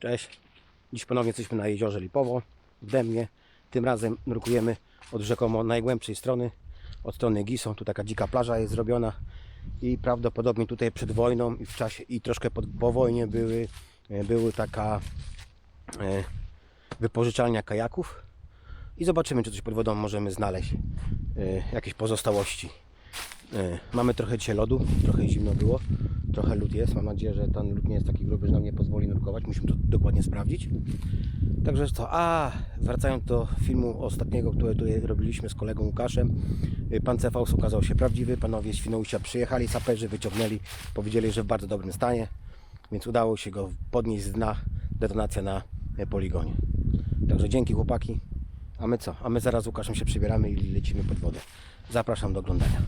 Cześć. Dziś ponownie jesteśmy na jeziorze Lipowo w Demnie. Tym razem nurkujemy od rzekomo najgłębszej strony, od strony Gisą. Tu taka dzika plaża jest zrobiona i prawdopodobnie tutaj przed wojną i w czasie i troszkę po, po wojnie były, e, były taka e, wypożyczalnia kajaków i zobaczymy, czy coś pod wodą możemy znaleźć. E, jakieś pozostałości. E, Mamy trochę dzisiaj lodu, trochę zimno było, trochę lód jest. Mam nadzieję, że ten lód nie jest taki gruby, że nam nie pozwoli nurkować. Musimy to dokładnie sprawdzić. Także co, a wracając do filmu ostatniego, który tutaj robiliśmy z kolegą Łukaszem. y, Pan Cefaus okazał się prawdziwy. Panowie Świnoujścia przyjechali, saperzy wyciągnęli, powiedzieli, że w bardzo dobrym stanie, więc udało się go podnieść z dna. Detonacja na e, poligonie. Także dzięki chłopaki. A my co? A my zaraz z Łukaszem się przybieramy i lecimy pod wodę. Zapraszam do oglądania.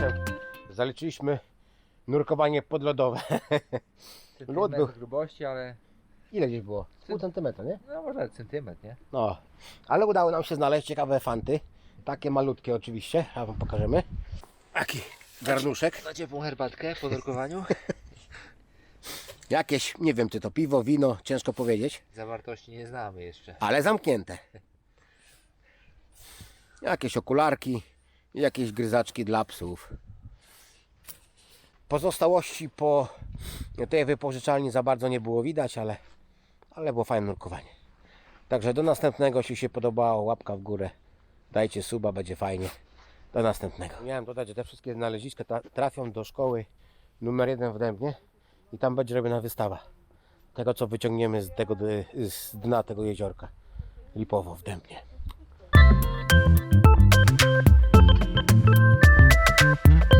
Łukaszem zaliczyliśmy nurkowanie podlodowe. Lód był- grubości, ale Ile gdzieś było? Pół centymetra, nie? no może centymetr, nie? No, ale udało nam się znaleźć ciekawe fanty. Takie malutkie oczywiście, a wam pokażemy. Taki garnuszek. Na ciepłą herbatkę po nurkowaniu. Jakieś, nie wiem czy to piwo, wino, ciężko powiedzieć, Zawartości nie znamy jeszcze. ale zamknięte. Jakieś okularki, jakieś gryzaczki dla psów. Pozostałości po tej wypożyczalni za bardzo nie było widać, ale, ale było fajne nurkowanie. Także do następnego, jeśli się podobało, łapka w górę. Dajcie suba, będzie fajnie. Do następnego. Miałem dodać, że te wszystkie znaleziska tra- trafią do szkoły numer jeden w Dębnie i tam będzie robiona wystawa tego, co wyciągniemy z, tego, z dna tego jeziorka Lipowo w Dębnie. Thank you.